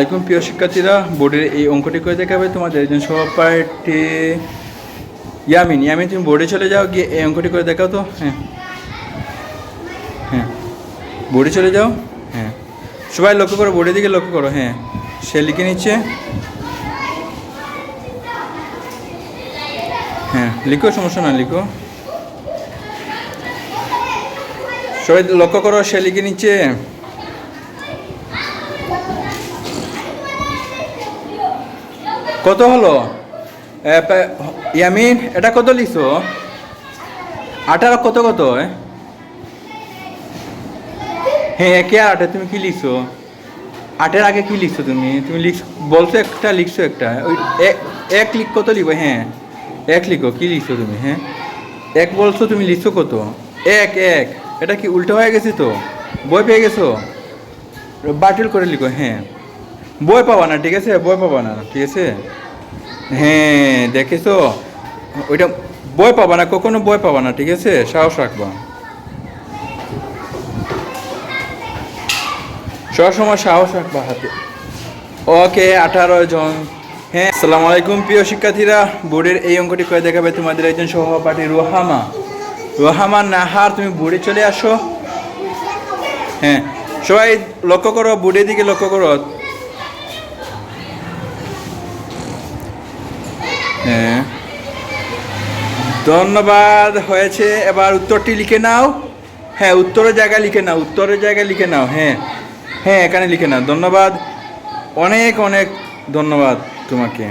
আলাইকুম, প্রিয় শিক্ষার্থীরা। বোর্ডের এই অঙ্কটি করে দেখাবে তোমাদের। একজন সহপাঠী, ইয়ামিন। ইয়ামিন, তুমি বোর্ডে চলে যাও, গিয়ে এই অঙ্কটি করে দেখাও তো। হ্যাঁ। হ্যাঁ। বোর্ডে চলে যাও। হ্যাঁ। সবাই লক্ষ্য করো, বোর্ডের দিকে লক্ষ্য করো। হ্যাঁ। সে লিখে নিচ্ছে। হ্যাঁ। লিখো, সমস্যা না লিখো। সবাই লক্ষ্য করো, সে লিখে নিচ্ছে। কত হলো? ইয়ামিন, এটা কত লিখছো আঠারো কত কত? হ্যাঁ কে আটে? তুমি কি লিখছো আটের আগে কি লিখছো তুমি? তুমি লিখ, বলছো একটা, লিখছো একটা। ওই এক লিখ কত লিখো হ্যাঁ এক লিখো, কি লিখছো তুমি? হ্যাঁ এক বলছো তুমি লিখছো কত? এক এক। এটা কি উল্টো হয়ে গেছে তো? বই পেয়ে গেছো? বাতিল করে লিখো হ্যাঁ। বই পাবা না, ঠিক আছে? বই পাবা না, ঠিক আছে? হ্যাঁ দেখেছ? ওইটা বই পাবা না, কখনো বই পাবা না, ঠিক আছে? সাহস রাখবা। সবসময় সাহস রাখবা হাতে। ওকে, আঠারো জন। হ্যাঁ আসসালামু আলাইকুম, প্রিয় শিক্ষার্থীরা। বোর্ডের এই অঙ্কটি করে দেখাবে তোমাদের একজন সহপাঠী রোহামা। রোহামা নাহার, তুমি বোর্ডে চলে আসো। হ্যাঁ সবাই লক্ষ্য করো, বোর্ডের দিকে লক্ষ্য করো। হ্যাঁ। ধন্যবাদ, হয়েছে। এবার উত্তরটি লিখে নাও। হ্যাঁ উত্তরের জায়গায় লিখে নাও, উত্তরের জায়গায় লিখে নাও হ্যাঁ। হ্যাঁ এখানে লিখে নাও। ধন্যবাদ। অনেক অনেক ধন্যবাদ তোমাকে।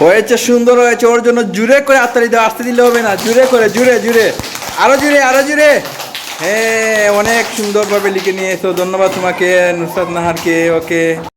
হয়েছে, সুন্দর হয়েছে। ওর জন্য জুড়ে করে আত্মারি দাও আসতে দিলে হবে না। জুড়ে করে, জুড়ে জুড়ে। আরও জুড়ে আরও জুড়ে। হ্যাঁ অনেক সুন্দরভাবে লিখে নিয়ে এসো ধন্যবাদ তোমাকে, নুসরাত নাহারকে, ওকে।